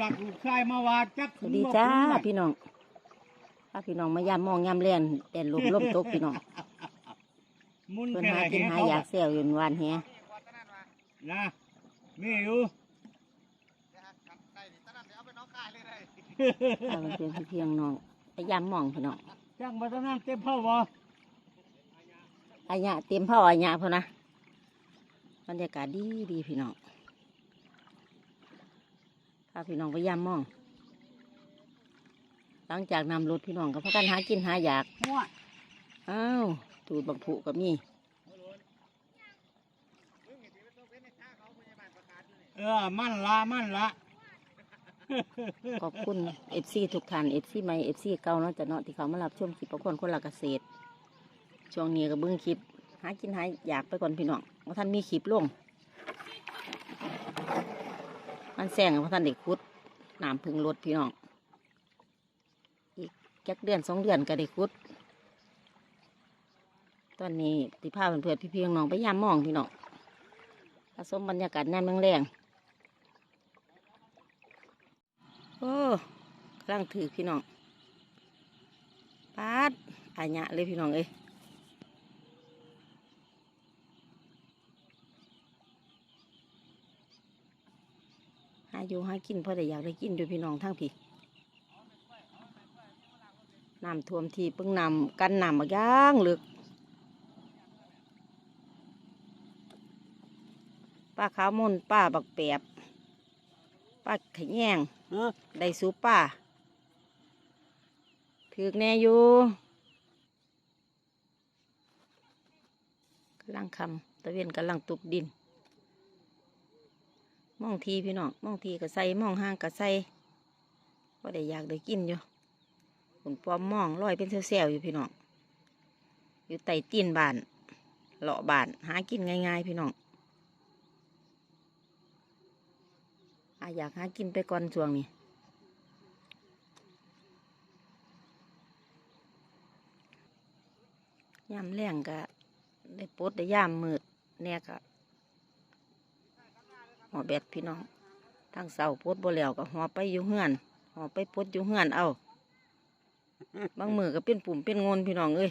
หลักลูกชายมาวาดจักสวัสดีจ้าพี่น้องพาพี่น้องมายามมองยามเลียนแต่ลมลมตกพี่น้องมุนเพิ่นแค่หาไหนกินหาเขาอยากเซลอยู่ในวันแฮนะมีอยู่พามันเป็นพี่เพียงน้องไปยามมองพี่น้องจังมาตอนนั้นเต็มเผาบ่อายะเตรียมพ่ออายะพอนะบรรยากาศดีดีพี่น้อง พาพี่น้องไปยามมอง หลังจากนำรถพี่น้องก็พากันหากินหาอยากหัวอ้าวตูดบักผุกับมีเออ มั่นละมั่นละขอบคุณเอฟซีทุกท่านเอฟซีใหม่เอฟซีเก่าเนาะจะเนาะที่เขามารับชมคลิปประคนคนละเกษตร ช่วงนี้ก็เบิ้งคลิป หากินหาอยากไปก่อนพี่น้องว่าท่านมีคลิปลง มันแซงว่าท่านเด็กคุดน้ำพึ่งรถพี่น้อง อีกจักเดือนสองเดือนก็ได้คุด ตอนนี้ติพาเพื่อนๆพี่ๆน้องไปยามมองพี่น้องผสมบรรยากาศแน่นเมืองแรงโอ้กำลังถือพี่น้องปาดอายะเลยพี่น้องเอ้ย อยู่หากินเพราะได้อยากได้กินด้วยพี่น้องทั้งพี่น้ำท่วมที่เพิ่งนำกันน้ำมาย่างลึกป้าขาวมนป้าบักแปบป้าขะแยงเออได้สูป้าถือกแน่อยู่กำลังคำตะเวนกำลังตุบดิน มองทีพี่น้องมองทีก็ใส่มองห้างก็ใส่ก็ได้อยากได้กินอยู่ผลปลอมมองลอยเป็นเซลล์ๆอยู่พี่น้องอยู่ใต้ตีนบานเลาะบานหากินง่าย ๆ พี่น้องอยากหากินไปก่อนช่วงนี้ยามแรงก็ได้ปลดได้ยามมืดเนี่ยก็ อแบดพี่น้องทางเสาปลดบ่แล้วก็หอไปอยู่เฮือนหอไปปลดอยู่เฮือนเอาบางมือก็เป็นปุ่มเป็นงนพี่น้องเอ้ย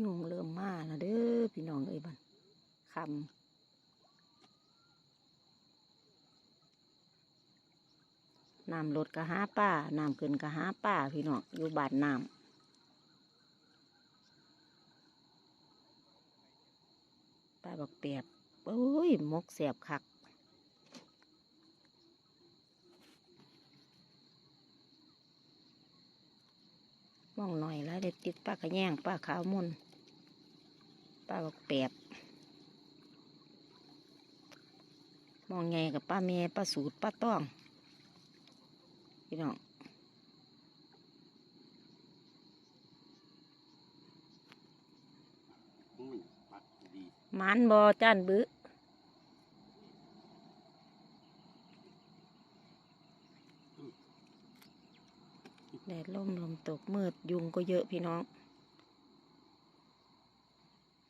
ยุงเริ่มมาแล้วเด้อพี่น้องเอ้ยบันคำน้ำลดก็หาป้าน้ำขึ้นก็หาป้าพี่น้องอยู่บาดน้ำป้าบักแปบ โอ้ยมกแสบคักมองหน่อยแล้วได้ติดป้ากระแยงป้าขาวมุนป้าบักแปบมองไงกับป้าเมย์ป้าสูตรป้าต้องพี่น้อง อุ้ยปักดี ห มันบอจานบื้อแดดล่มลมตกมืดยุงก็เยอะพี่น้อง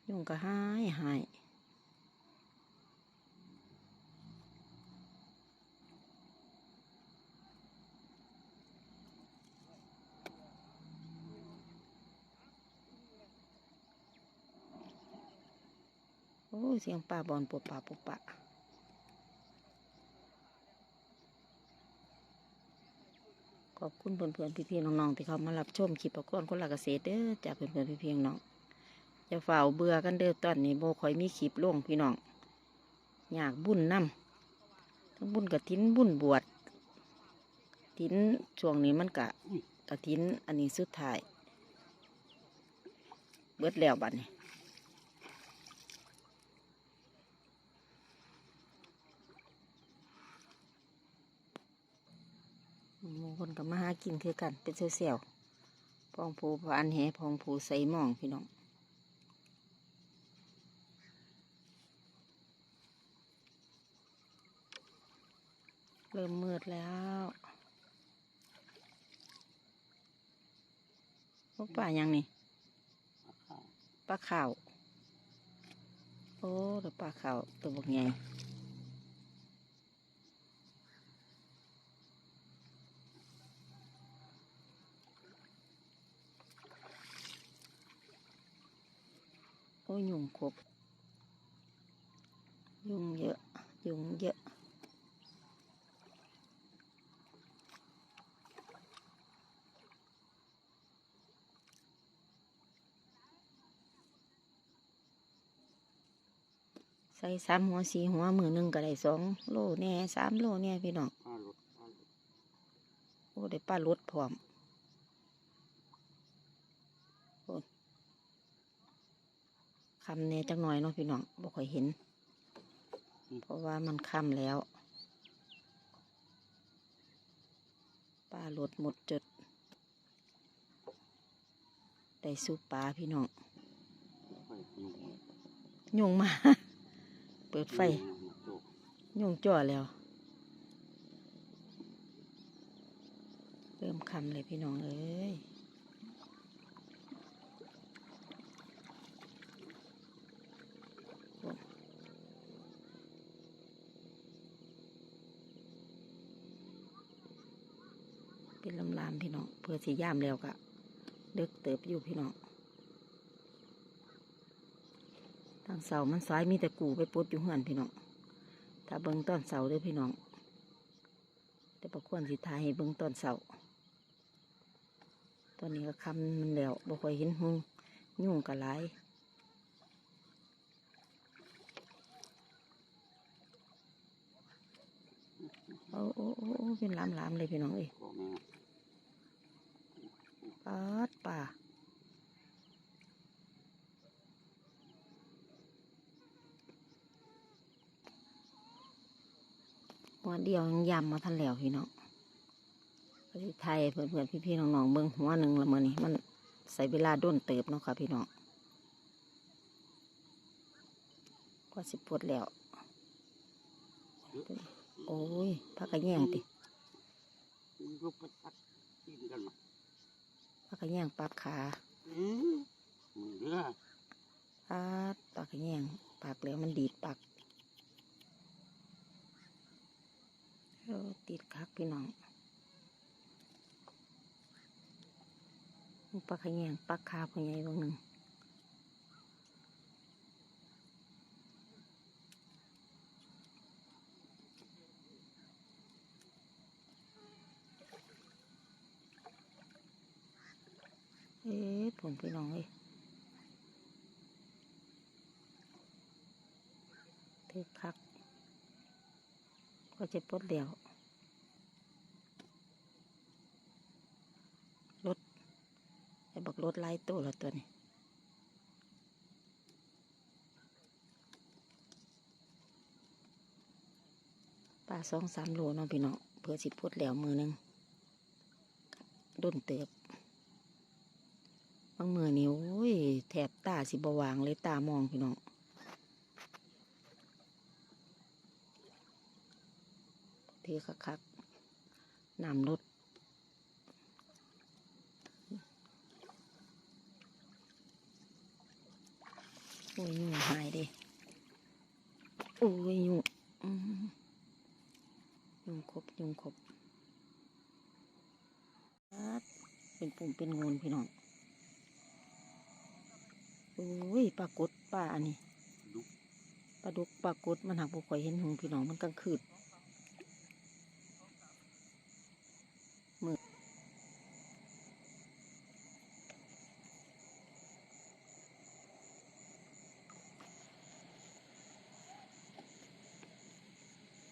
ยุงก็หายหาย เสียงป่าบอลปุบปะปุบปะขอบคุณเพื่อนๆพี่ๆน้องๆที่เขามารับชมคลิปประกอนคนละเกษตรเด้อจากเพื่อนๆพี่ๆน้องอย่าฝ่าเบื่อกันเด้อตอนนี้โบคอยมีคลิปลงพี่น้องอยากบุญนำทั้งบุญกระถินบุญบวชถินช่วงนี้มันกะกระถินอันนี้สุดท้าย เบิดแล้วบัดนี้ หมูคน กับมาหากินคือกัน เป็นเซลล์พองผูพานแหพองผูใส่หมองพี่น้องเริ่มมืดแล้วพวกป่ายังนี่ปลาขาว โอ้เดี๋ยวปลาขาวตัวบกใหญ่ อ้ยยุงครบยุงเยอะ ยุงเยอะ ใส่สามหัวสี่หัวมือหนึ่งก็ได้สองโลแน่สามโลแน่พี่น้องห้ารถห้ารถโอ้ได้ป้ารถพร้อมโอ้ คำแน่จังหน่อยเนาะพี่น้องบ่ค่อยเห็น เพราะว่ามันค่ำแล้วป้ารถหมดจดได้สู้ปลาพี่น้องยุงยุงมา เปิดไฟยุงจ่อแล้ว เริ่มคำเลยพี่น้องเอ้ย เป็นลำลามพี่น้องเพื่อสีย่ามแล้วก็เดึกเติบอยู่พี่น้องทางเสามันซ้ายมีแต่กูไปปลดอยู่เหือนพี่น้องถ้าเบิ้งต้นเสาเด้วยพี่น้องแต่ประควรสิทายให้เบิ้งต้นเสาตอนนี้ก็คำมันแล้วบ่ค่อยเห็นหุงยุ่งกะหลายโอ้โอ้โอ้เป็นลามลามๆเลยพี่น้องเอ้ย ปาดป่าหัวเดียวยังยำมาทันแล้วพี่น้องประเทศไทยเพื่อนๆพี่ๆน้องๆเบิ้งหัวหนึ่งละเมื่อนี้มันใส่เวลาด้นเติบเนาะค่ะพี่น้องกว่าสิบปวดแล้ว โอ้ยพักกระแยงติาพักกระแยงปักขาอืมมึงเด้อปาดปากกระแยงปากแล้วมันดีดปากเออติดคักพี่น้องปากกระแยงปากขาพ่อใหญ่บางหนึ่งเอ๊ะผมพี่น้องเอ้ยถือคัก ก็จะปลดเดี่ยวรถไอ้บอกรถไล่ตัวละตัวนี้ปลาสองสามโลเน้องพี่น้องเพื่อสิปลดแล้วมือหนึงด้นเติบางมือนี่โอ้ยแถบตาสิบวางเลยตามองพี่น้องเทคักๆน้ำลดโอ้ยยุงหายดิโอ้ยยุงยุงครบยุงครบเป็นปุ่มเป็นงูพี่น้อง อ้ยปลากดปลาอันนี้ดุปลาดุกปลากดมันหักบุข่อยเห็นหงพี่น้องมันกลางคืน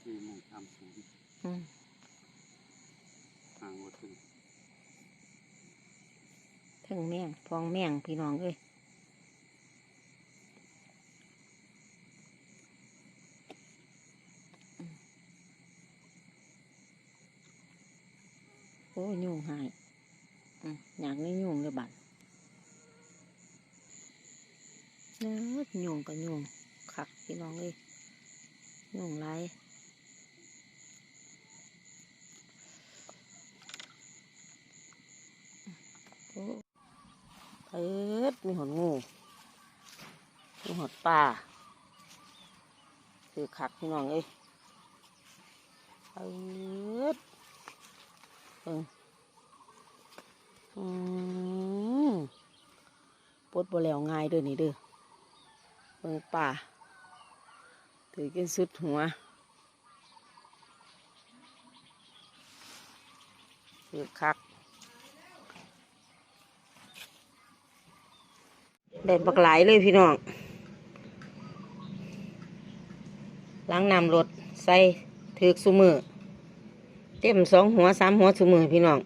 คือมึงทำสูงอืมทางวัดถึงถึงแมงฟองแมงพี่น้องเอ้ยอืมโอ้ยยุงหาย อืมอยากนี่ยุงเลยบัดเนื้อยุงกับยุงคักพี่น้องเอ้ยยุงไรโอ้เอิดมีหอนงูมีหอดปลาคือคักพี่น้องเอ้ยเอิดเอิง อืมปดบ่แล้วง่ายเด้อนี่เด้อเบิ่งป่าถือกินสุดหัวถือคักได้บักหลายเลยพี่น้องล้างน้ำรถใส่ถือสุมือเต็มสองหัวสามหัวสุมือพี่น้อง